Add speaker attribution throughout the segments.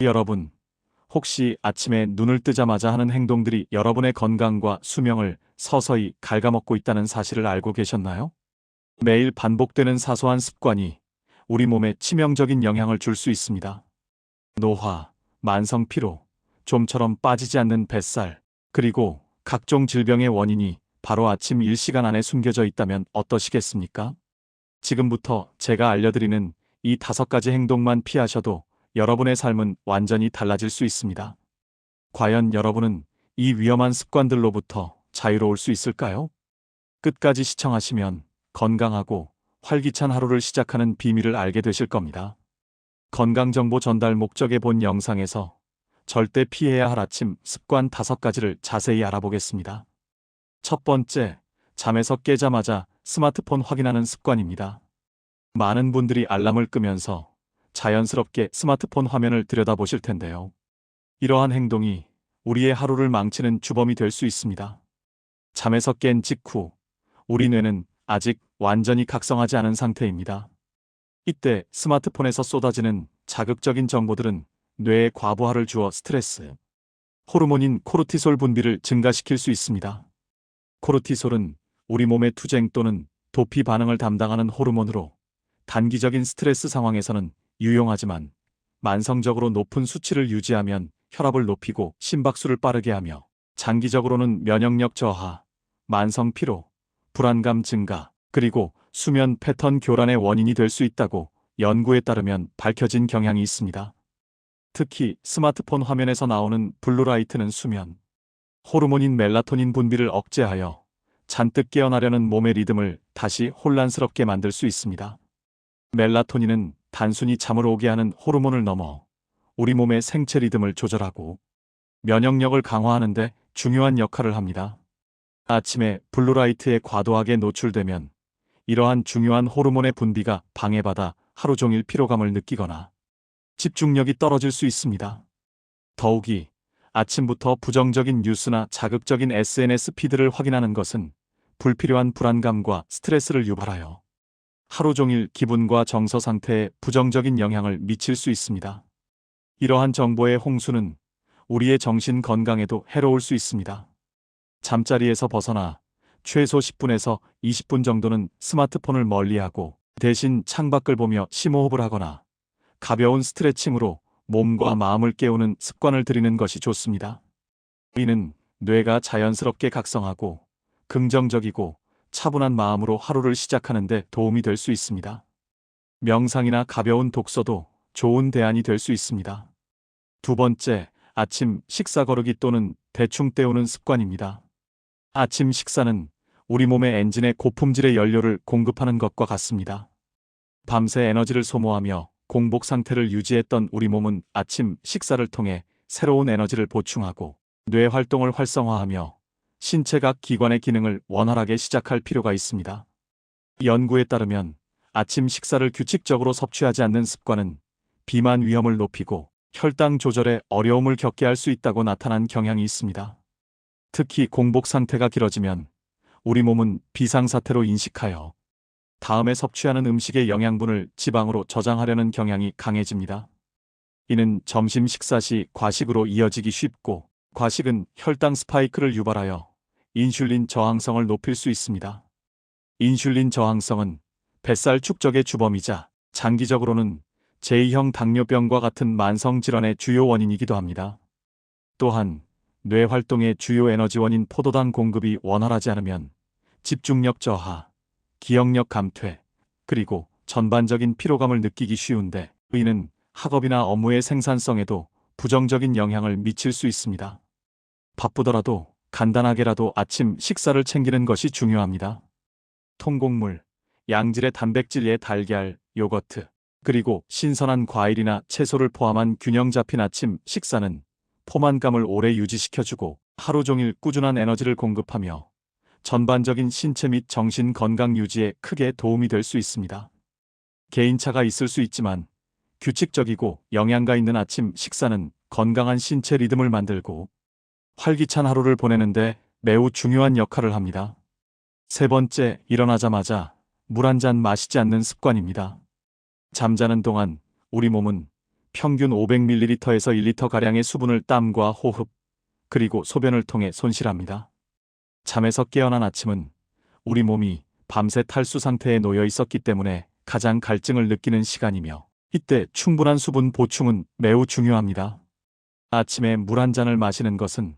Speaker 1: 여러분, 혹시 아침에 눈을 뜨자마자 하는 행동들이 여러분의 건강과 수명을 서서히 갉아먹고 있다는 사실을 알고 계셨나요? 매일 반복되는 사소한 습관이 우리 몸에 치명적인 영향을 줄 수 있습니다. 노화, 만성 피로, 좀처럼 빠지지 않는 뱃살, 그리고 각종 질병의 원인이 바로 아침 1시간 안에 숨겨져 있다면 어떠시겠습니까? 지금부터 제가 알려드리는 이 다섯 가지 행동만 피하셔도 여러분의 삶은 완전히 달라질 수 있습니다. 과연 여러분은 이 위험한 습관들로부터 자유로울 수 있을까요? 끝까지 시청하시면 건강하고 활기찬 하루를 시작하는 비밀을 알게 되실 겁니다. 건강정보 전달 목적의 본 영상에서 절대 피해야 할 아침 습관 다섯 가지를 자세히 알아보겠습니다. 첫 번째, 잠에서 깨자마자 스마트폰 확인하는 습관입니다. 많은 분들이 알람을 끄면서 자연스럽게 스마트폰 화면을 들여다보실 텐데요. 이러한 행동이 우리의 하루를 망치는 주범이 될 수 있습니다. 잠에서 깬 직후 우리 뇌는 아직 완전히 각성하지 않은 상태입니다. 이때 스마트폰에서 쏟아지는 자극적인 정보들은 뇌에 과부하를 주어 스트레스, 호르몬인 코르티솔 분비를 증가시킬 수 있습니다. 코르티솔은 우리 몸의 투쟁 또는 도피 반응을 담당하는 호르몬으로 단기적인 스트레스 상황에서는 유용하지만 만성적으로 높은 수치를 유지하면 혈압을 높이고 심박수를 빠르게 하며 장기적으로는 면역력 저하, 만성 피로, 불안감 증가, 그리고 수면 패턴 교란의 원인이 될 수 있다고 연구에 따르면 밝혀진 경향이 있습니다. 특히 스마트폰 화면에서 나오는 블루라이트는 수면, 호르몬인 멜라토닌 분비를 억제하여 잔뜩 깨어나려는 몸의 리듬을 다시 혼란스럽게 만들 수 있습니다. 멜라토닌은 단순히 잠을 오게 하는 호르몬을 넘어 우리 몸의 생체 리듬을 조절하고 면역력을 강화하는데 중요한 역할을 합니다. 아침에 블루라이트에 과도하게 노출되면 이러한 중요한 호르몬의 분비가 방해받아 하루 종일 피로감을 느끼거나 집중력이 떨어질 수 있습니다. 더욱이 아침부터 부정적인 뉴스나 자극적인 SNS 피드를 확인하는 것은 불필요한 불안감과 스트레스를 유발하여 하루 종일 기분과 정서 상태에 부정적인 영향을 미칠 수 있습니다. 이러한 정보의 홍수는 우리의 정신 건강에도 해로울 수 있습니다. 잠자리에서 벗어나 최소 10분에서 20분 정도는 스마트폰을 멀리하고 대신 창밖을 보며 심호흡을 하거나 가벼운 스트레칭으로 몸과 마음을 깨우는 습관을 들이는 것이 좋습니다. 이는 뇌가 자연스럽게 각성하고 긍정적이고 차분한 마음으로 하루를 시작하는데 도움이 될 수 있습니다. 명상이나 가벼운 독서도 좋은 대안이 될 수 있습니다. 두 번째, 아침 식사 거르기 또는 대충 때우는 습관입니다. 아침 식사는 우리 몸의 엔진에 고품질의 연료를 공급하는 것과 같습니다. 밤새 에너지를 소모하며 공복 상태를 유지했던 우리 몸은 아침 식사를 통해 새로운 에너지를 보충하고 뇌 활동을 활성화하며 신체 각 기관의 기능을 원활하게 시작할 필요가 있습니다. 연구에 따르면 아침 식사를 규칙적으로 섭취하지 않는 습관은 비만 위험을 높이고 혈당 조절에 어려움을 겪게 할 수 있다고 나타난 경향이 있습니다. 특히 공복 상태가 길어지면 우리 몸은 비상사태로 인식하여 다음에 섭취하는 음식의 영양분을 지방으로 저장하려는 경향이 강해집니다. 이는 점심 식사 시 과식으로 이어지기 쉽고 과식은 혈당 스파이크를 유발하여 인슐린 저항성을 높일 수 있습니다. 인슐린 저항성은 뱃살 축적의 주범이자 장기적으로는 제2형 당뇨병과 같은 만성 질환의 주요 원인이기도 합니다. 또한 뇌 활동의 주요 에너지 원인 포도당 공급이 원활하지 않으면 집중력 저하, 기억력 감퇴, 그리고 전반적인 피로감을 느끼기 쉬운데 의는 학업이나 업무의 생산성에도 부정적인 영향을 미칠 수 있습니다. 바쁘더라도 간단하게라도 아침 식사를 챙기는 것이 중요합니다. 통곡물, 양질의 단백질의 달걀, 요거트, 그리고 신선한 과일이나 채소를 포함한 균형 잡힌 아침 식사는 포만감을 오래 유지시켜주고 하루 종일 꾸준한 에너지를 공급하며 전반적인 신체 및 정신 건강 유지에 크게 도움이 될 수 있습니다. 개인차가 있을 수 있지만 규칙적이고 영양가 있는 아침 식사는 건강한 신체 리듬을 만들고 활기찬 하루를 보내는데 매우 중요한 역할을 합니다. 세 번째, 일어나자마자 물 한 잔 마시지 않는 습관입니다. 잠자는 동안 우리 몸은 평균 500ml에서 1리터 가량의 수분을 땀과 호흡, 그리고 소변을 통해 손실합니다. 잠에서 깨어난 아침은 우리 몸이 밤새 탈수 상태에 놓여 있었기 때문에 가장 갈증을 느끼는 시간이며 이때 충분한 수분 보충은 매우 중요합니다. 아침에 물 한 잔을 마시는 것은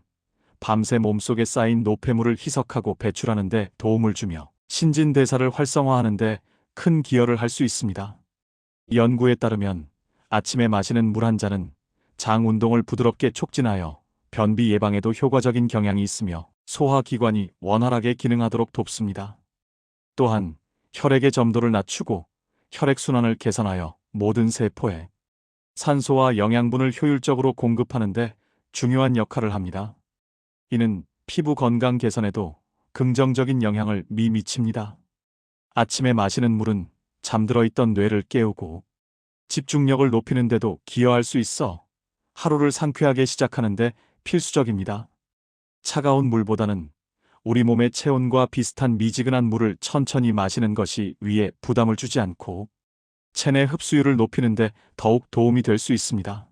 Speaker 1: 밤새 몸속에 쌓인 노폐물을 희석하고 배출하는 데 도움을 주며 신진대사를 활성화하는데 큰 기여를 할 수 있습니다. 연구에 따르면 아침에 마시는 물 한 잔은 장 운동을 부드럽게 촉진하여 변비 예방에도 효과적인 경향이 있으며 소화기관이 원활하게 기능하도록 돕습니다. 또한 혈액의 점도를 낮추고 혈액순환을 개선하여 모든 세포에 산소와 영양분을 효율적으로 공급하는데 중요한 역할을 합니다. 이는 피부 건강 개선에도 긍정적인 영향을 미 미칩니다. 아침에 마시는 물은 잠들어 있던 뇌를 깨우고 집중력을 높이는데도 기여할 수 있어 하루를 상쾌하게 시작하는데 필수적입니다. 차가운 물보다는 우리 몸의 체온과 비슷한 미지근한 물을 천천히 마시는 것이 위에 부담을 주지 않고 체내 흡수율을 높이는데 더욱 도움이 될 수 있습니다.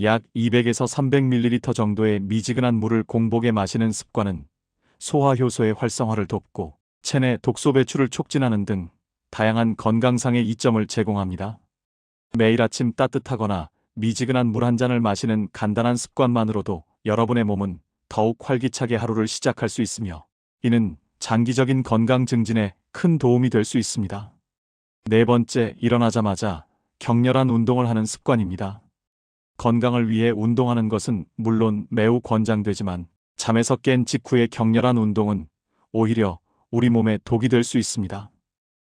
Speaker 1: 약 200에서 300ml 정도의 미지근한 물을 공복에 마시는 습관은 소화 효소의 활성화를 돕고 체내 독소 배출을 촉진하는 등 다양한 건강상의 이점을 제공합니다. 매일 아침 따뜻하거나 미지근한 물 한 잔을 마시는 간단한 습관만으로도 여러분의 몸은 더욱 활기차게 하루를 시작할 수 있으며 이는 장기적인 건강 증진에 큰 도움이 될 수 있습니다. 네 번째, 일어나자마자 격렬한 운동을 하는 습관입니다. 건강을 위해 운동하는 것은 물론 매우 권장되지만 잠에서 깬 직후의 격렬한 운동은 오히려 우리 몸에 독이 될 수 있습니다.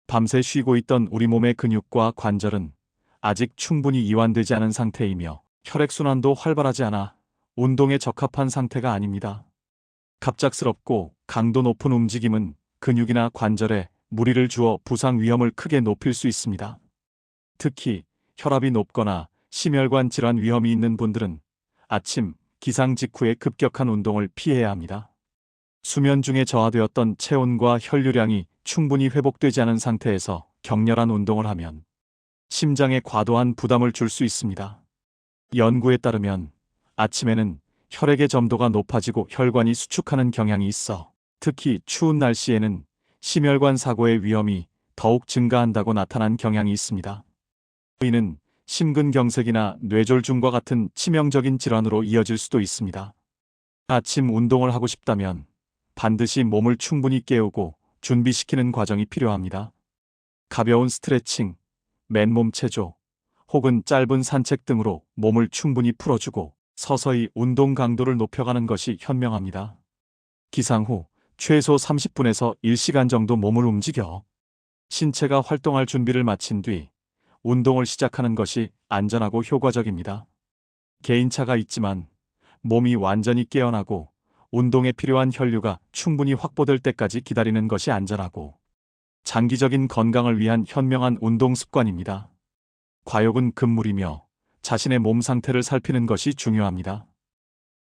Speaker 1: 밤새 쉬고 있던 우리 몸의 근육과 관절은 아직 충분히 이완되지 않은 상태이며 혈액순환도 활발하지 않아 운동에 적합한 상태가 아닙니다. 갑작스럽고 강도 높은 움직임은 근육이나 관절에 무리를 주어 부상 위험을 크게 높일 수 있습니다. 특히 혈압이 높거나 심혈관 질환 위험이 있는 분들은 아침, 기상 직후에 급격한 운동을 피해야 합니다. 수면 중에 저하되었던 체온과 혈류량이 충분히 회복되지 않은 상태에서 격렬한 운동을 하면 심장에 과도한 부담을 줄 수 있습니다. 연구에 따르면 아침에는 혈액의 점도가 높아지고 혈관이 수축하는 경향이 있어 특히 추운 날씨에는 심혈관 사고의 위험이 더욱 증가한다고 나타난 경향이 있습니다. 이는 심근경색이나 뇌졸중과 같은 치명적인 질환으로 이어질 수도 있습니다. 아침 운동을 하고 싶다면 반드시 몸을 충분히 깨우고 준비시키는 과정이 필요합니다. 가벼운 스트레칭, 맨몸 체조, 혹은 짧은 산책 등으로 몸을 충분히 풀어주고 서서히 운동 강도를 높여가는 것이 현명합니다. 기상 후 최소 30분에서 1시간 정도 몸을 움직여 신체가 활동할 준비를 마친 뒤 운동을 시작하는 것이 안전하고 효과적입니다. 개인차가 있지만 몸이 완전히 깨어나고 운동에 필요한 혈류가 충분히 확보될 때까지 기다리는 것이 안전하고 장기적인 건강을 위한 현명한 운동 습관입니다. 과욕은 금물이며 자신의 몸 상태를 살피는 것이 중요합니다.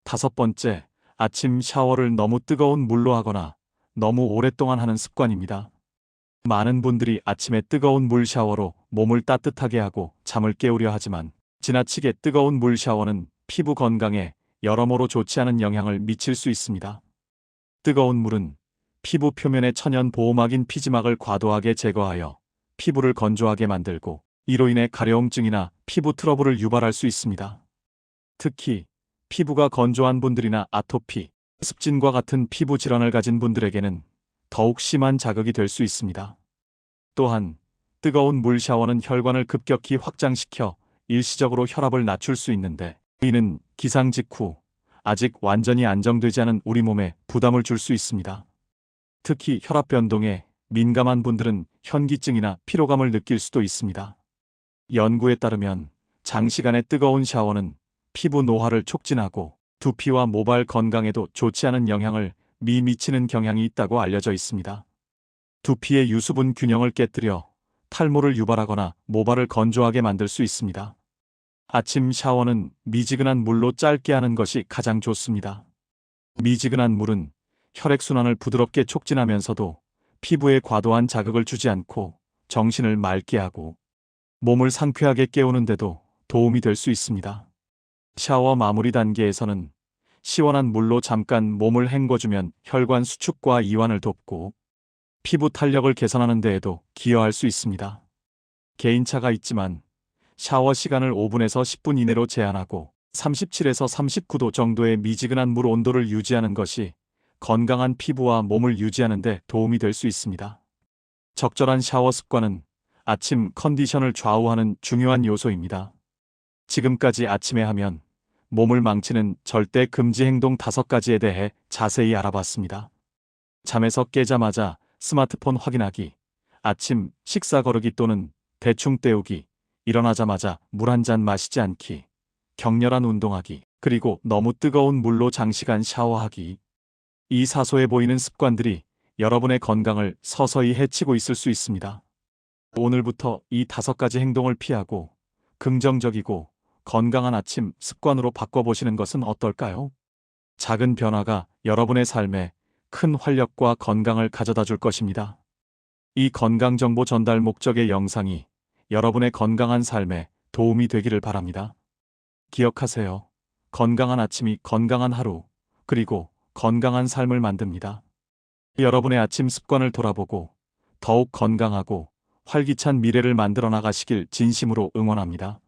Speaker 1: 다섯 번째, 아침 샤워를 너무 뜨거운 물로 하거나 너무 오랫동안 하는 습관입니다. 많은 분들이 아침에 뜨거운 물 샤워로 몸을 따뜻하게 하고 잠을 깨우려 하지만 지나치게 뜨거운 물 샤워는 피부 건강에 여러모로 좋지 않은 영향을 미칠 수 있습니다. 뜨거운 물은 피부 표면의 천연 보호막인 피지막을 과도하게 제거하여 피부를 건조하게 만들고 이로 인해 가려움증이나 피부 트러블을 유발할 수 있습니다. 특히 피부가 건조한 분들이나 아토피, 습진과 같은 피부 질환을 가진 분들에게는 더욱 심한 자극이 될 수 있습니다. 또한 뜨거운 물 샤워는 혈관을 급격히 확장시켜 일시적으로 혈압을 낮출 수 있는데 이는 기상 직후 아직 완전히 안정되지 않은 우리 몸에 부담을 줄 수 있습니다. 특히 혈압 변동에 민감한 분들은 현기증이나 피로감을 느낄 수도 있습니다. 연구에 따르면 장시간의 뜨거운 샤워는 피부 노화를 촉진하고 두피와 모발 건강에도 좋지 않은 영향을 미 미치는 경향이 있다고 알려져 있습니다. 두피의 유수분 균형을 깨뜨려 탈모를 유발하거나 모발을 건조하게 만들 수 있습니다. 아침 샤워는 미지근한 물로 짧게 하는 것이 가장 좋습니다. 미지근한 물은 혈액순환을 부드럽게 촉진하면서도 피부에 과도한 자극을 주지 않고 정신을 맑게 하고 몸을 상쾌하게 깨우는데도 도움이 될 수 있습니다. 샤워 마무리 단계에서는 시원한 물로 잠깐 몸을 헹궈주면 혈관 수축과 이완을 돕고 피부 탄력을 개선하는 데에도 기여할 수 있습니다. 개인차가 있지만 샤워 시간을 5분에서 10분 이내로 제한하고 37에서 39도 정도의 미지근한 물 온도를 유지하는 것이 건강한 피부와 몸을 유지하는 데 도움이 될 수 있습니다. 적절한 샤워 습관은 아침 컨디션을 좌우하는 중요한 요소입니다. 지금까지 아침에 하면 몸을 망치는 절대 금지 행동 다섯 가지에 대해 자세히 알아봤습니다. 잠에서 깨자마자 스마트폰 확인하기, 아침 식사 거르기 또는 대충 때우기, 일어나자마자 물 한 잔 마시지 않기, 격렬한 운동하기, 그리고 너무 뜨거운 물로 장시간 샤워하기. 이 사소해 보이는 습관들이 여러분의 건강을 서서히 해치고 있을 수 있습니다. 오늘부터 이 다섯 가지 행동을 피하고 긍정적이고 건강한 아침 습관으로 바꿔보시는 것은 어떨까요? 작은 변화가 여러분의 삶에 큰 활력과 건강을 가져다 줄 것입니다. 이 건강정보 전달 목적의 영상이 여러분의 건강한 삶에 도움이 되기를 바랍니다. 기억하세요. 건강한 아침이 건강한 하루, 그리고 건강한 삶을 만듭니다. 여러분의 아침 습관을 돌아보고 더욱 건강하고 활기찬 미래를 만들어 나가시길 진심으로 응원합니다.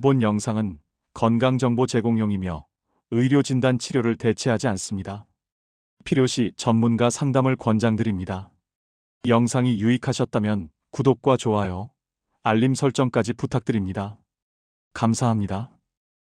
Speaker 1: 본 영상은 건강정보 제공용이며 의료진단 치료를 대체하지 않습니다. 필요시 전문가 상담을 권장드립니다. 영상이 유익하셨다면 구독과 좋아요, 알림 설정까지 부탁드립니다. 감사합니다.